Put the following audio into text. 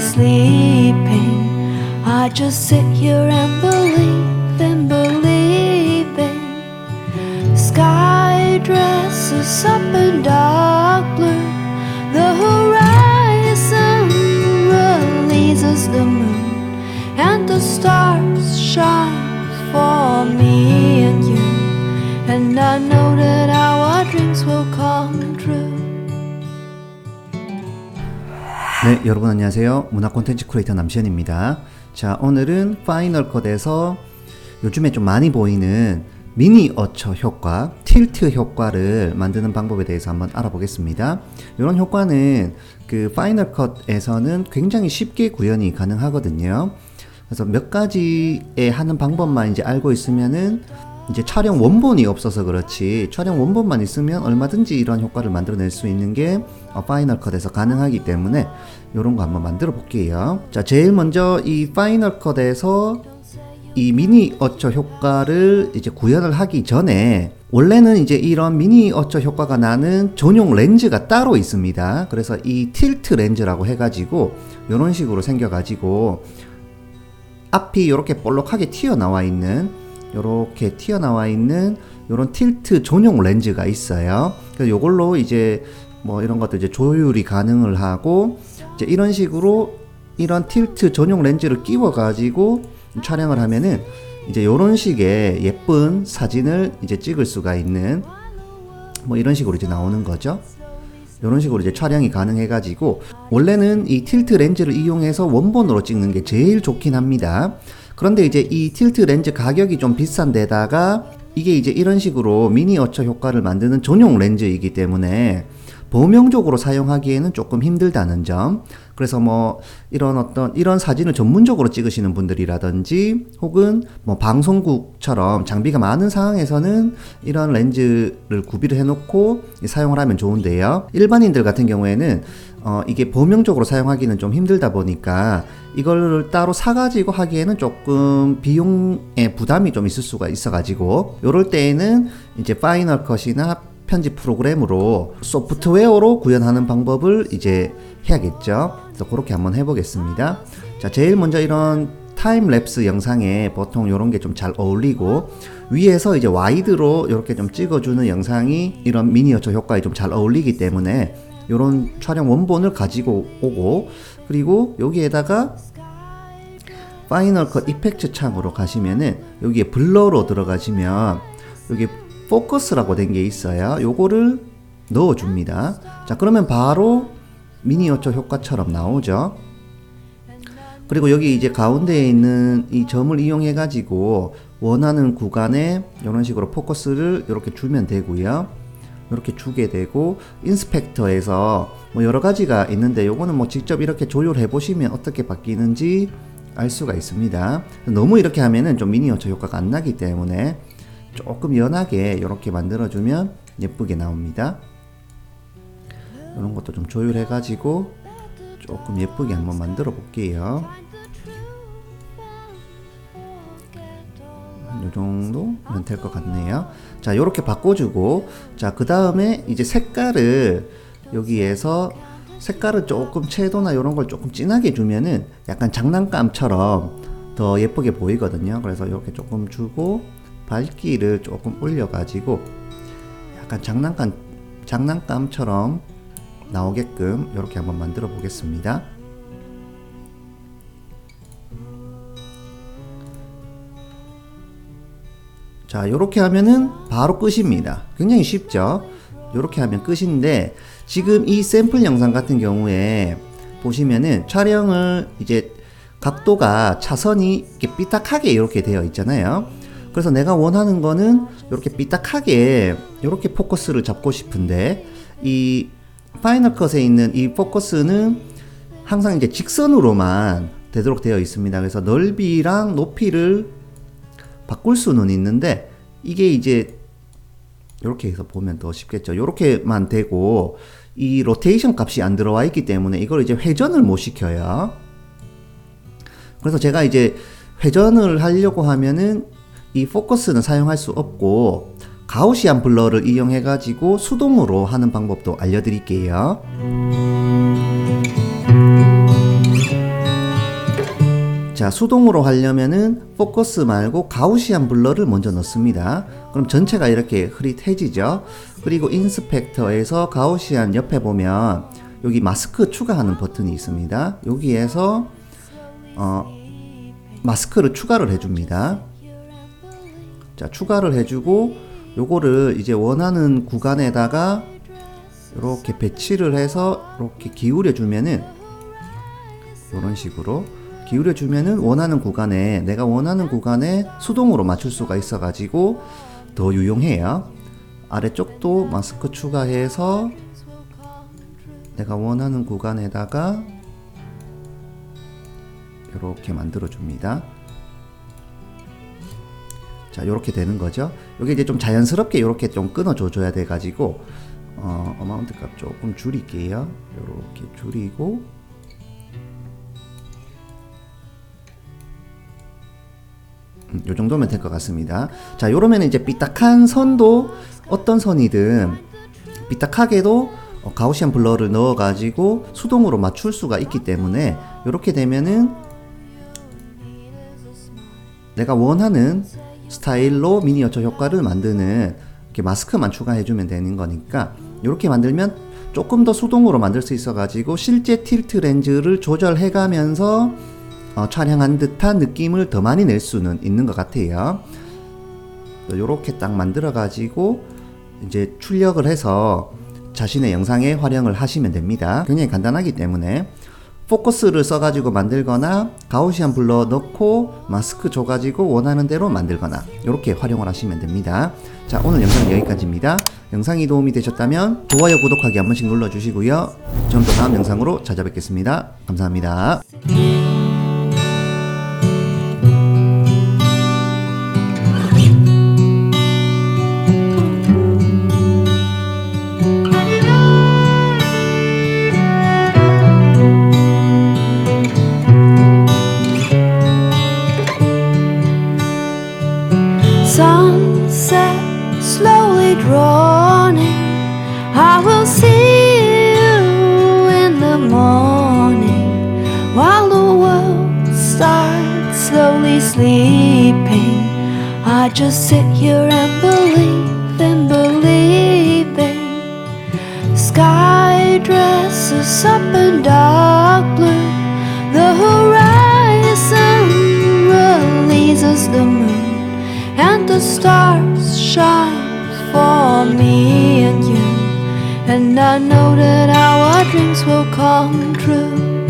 sleeping. I just sit here and believe and believing. Sky dresses up in dark blue. The horizon releases the moon, and the stars shine 네, 여러분 안녕하세요. 문화 콘텐츠 크리에이터 남시현입니다. 자, 오늘은 파이널 컷에서 요즘에 좀 많이 보이는 미니 어처 효과, 틸트 효과를 만드는 방법에 대해서 한번 알아보겠습니다. 이런 효과는 그 파이널 컷에서는 굉장히 쉽게 구현이 가능하거든요. 그래서 몇 가지의 하는 방법만 이제 알고 있으면은 이제 촬영 원본이 없어서 그렇지 촬영 원본만 있으면 얼마든지 이런 효과를 만들어낼 수 있는 게 어, 파이널 컷에서 가능하기 때문에 이런 거 한번 만들어 볼게요. 자, 제일 먼저 이 파이널 컷에서 이 미니 어처 효과를 이제 구현을 하기 전에 원래는 이제 이런 미니 어처 효과가 나는 전용 렌즈가 따로 있습니다. 그래서 이 틸트 렌즈라고 해가지고 이런 식으로 생겨가지고 앞이 이렇게 볼록하게 튀어나와 있는 이렇게 튀어나와 있는 이런 틸트 전용 렌즈가 있어요. 그래서 이걸로 이제 뭐 이런 것도 이제 조율이 가능을 하고 이제 이런 식으로 이런 틸트 전용 렌즈를 끼워 가지고 촬영을 하면은 이제 이런 식의 예쁜 사진을 이제 찍을 수가 있는 뭐 이런 식으로 이제 나오는 거죠. 이런 식으로 이제 촬영이 가능해가지고 원래는 이 틸트 렌즈를 이용해서 원본으로 찍는 게 제일 좋긴 합니다. 그런데 이제 이 틸트 렌즈 가격이 좀 비싼 데다가 이게 이제 이런 식으로 미니어처 효과를 만드는 전용 렌즈이기 때문에 범용적으로 사용하기에는 조금 힘들다는 점. 그래서 뭐 이런 어떤 이런 사진을 전문적으로 찍으시는 분들이라든지 혹은 뭐 방송국처럼 장비가 많은 상황에서는 이런 렌즈를 구비를 해놓고 사용을 하면 좋은데요. 일반인들 같은 경우에는 어 이게 범용적으로 사용하기는 좀 힘들다 보니까 이걸 따로 사가지고 하기에는 조금 비용의 부담이 좀 있을 수가 있어가지고 요럴 때에는 이제 파이널 컷이나 편집 프로그램으로 소프트웨어로 구현하는 방법을 이제 해야겠죠. 그래서 그렇게 한번 해보겠습니다. 자, 제일 먼저 이런 타임 랩스 영상에 보통 이런 게 좀 잘 어울리고 위에서 이제 와이드로 이렇게 좀 찍어주는 영상이 이런 미니어처 효과에 좀 잘 어울리기 때문에 이런 촬영 원본을 가지고 오고 그리고 여기에다가 파이널 컷 이펙트 창으로 가시면은 여기에 블러로 들어가시면 여기 포커스라고 된 게 있어요. 요거를 넣어 줍니다. 자, 그러면 바로 미니어처 효과처럼 나오죠. 그리고 여기 이제 가운데에 있는 이 점을 이용해 가지고 원하는 구간에 이런 식으로 포커스를 이렇게 주면 되고요. 이렇게 주게 되고 인스펙터에서 뭐 여러 가지가 있는데 요거는 뭐 직접 이렇게 조율해 보시면 어떻게 바뀌는지 알 수가 있습니다. 너무 이렇게 하면은 좀 미니어처 효과가 안 나기 때문에 조금 연하게 이렇게 만들어주면 예쁘게 나옵니다. 이런 것도 좀 조율해 가지고 조금 예쁘게 한번 만들어 볼게요. 이 정도면 될 것 같네요. 자, 이렇게 바꿔주고, 자, 그 다음에 이제 색깔을 여기에서 색깔을 조금 채도나 이런 걸 조금 진하게 주면은 약간 장난감처럼 더 예쁘게 보이거든요. 그래서 이렇게 조금 주고, 밝기를 조금 올려가지고, 약간 장난감, 장난감처럼 나오게끔 이렇게 한번 만들어 보겠습니다. 자, 이렇게 하면은 바로 끝입니다. 굉장히 쉽죠? 이렇게 하면 끝인데, 지금 이 샘플 영상 같은 경우에 보시면은 촬영을 이제 각도가 차선이 이렇게 삐딱하게 이렇게 되어 있잖아요. 그래서 내가 원하는 거는 이렇게 삐딱하게 이렇게 포커스를 잡고 싶은데, 이 파이널 컷에 있는 이 포커스는 항상 이제 직선으로만 되도록 되어 있습니다. 그래서 넓이랑 높이를 바꿀 수는 있는데 이게 이제 이렇게 해서 보면 더 쉽겠죠. 이렇게만 되고 이 로테이션 값이 안 들어와 있기 때문에 이걸 이제 회전을 못 시켜요. 그래서 제가 이제 회전을 하려고 하면은 이 포커스는 사용할 수 없고 가우시안 블러를 이용해 가지고 수동으로 하는 방법도 알려드릴게요. 자, 수동으로 하려면은 포커스 말고 가우시안 블러를 먼저 넣습니다. 그럼 전체가 이렇게 흐릿해지죠. 그리고 인스펙터에서 가우시안 옆에 보면 여기 마스크 추가하는 버튼이 있습니다. 여기에서 어, 마스크를 추가를 해줍니다. 자, 추가를 해주고 요거를 이제 원하는 구간에다가 이렇게 배치를 해서 이렇게 기울여 주면은 이런 식으로 기울여 주면은 원하는 구간에 내가 원하는 구간에 수동으로 맞출 수가 있어 가지고 더 유용해요. 아래쪽도 마스크 추가해서 내가 원하는 구간에다가 이렇게 만들어 줍니다. 자, 이렇게 되는 거죠. 여기 이제 좀 자연스럽게 이렇게 좀 끊어 줘 줘야 돼 가지고 어, 어마운트 값 조금 줄일게요. 이렇게 줄이고 요 정도면 될 것 같습니다. 자, 요러면 이제 삐딱한 선도 어떤 선이든 삐딱하게도 어, 가우시안 블러를 넣어가지고 수동으로 맞출 수가 있기 때문에 이렇게 되면은 내가 원하는 스타일로 미니어처 효과를 만드는 이렇게 마스크만 추가해주면 되는 거니까 이렇게 만들면 조금 더 수동으로 만들 수 있어가지고 실제 틸트 렌즈를 조절해가면서 어, 촬영한 듯한 느낌을 더 많이 낼 수는 있는 것 같아요. 이렇게 딱 만들어 가지고 이제 출력을 해서 자신의 영상에 활용을 하시면 됩니다. 굉장히 간단하기 때문에 포커스를 써가지고 만들거나 가우시안 블러 넣고 마스크 줘가지고 원하는 대로 만들거나 이렇게 활용을 하시면 됩니다. 자 오늘 영상은 여기까지입니다. 영상이 도움이 되셨다면 좋아요 구독하기 한 번씩 눌러주시고요. 저는 또 다음 영상으로 찾아뵙겠습니다. 감사합니다. Sleeping. I just sit here and believe in believing. Sky dresses up in dark blue. The horizon releases the moon, and the stars shine for me and you. And I know that our dreams will come true.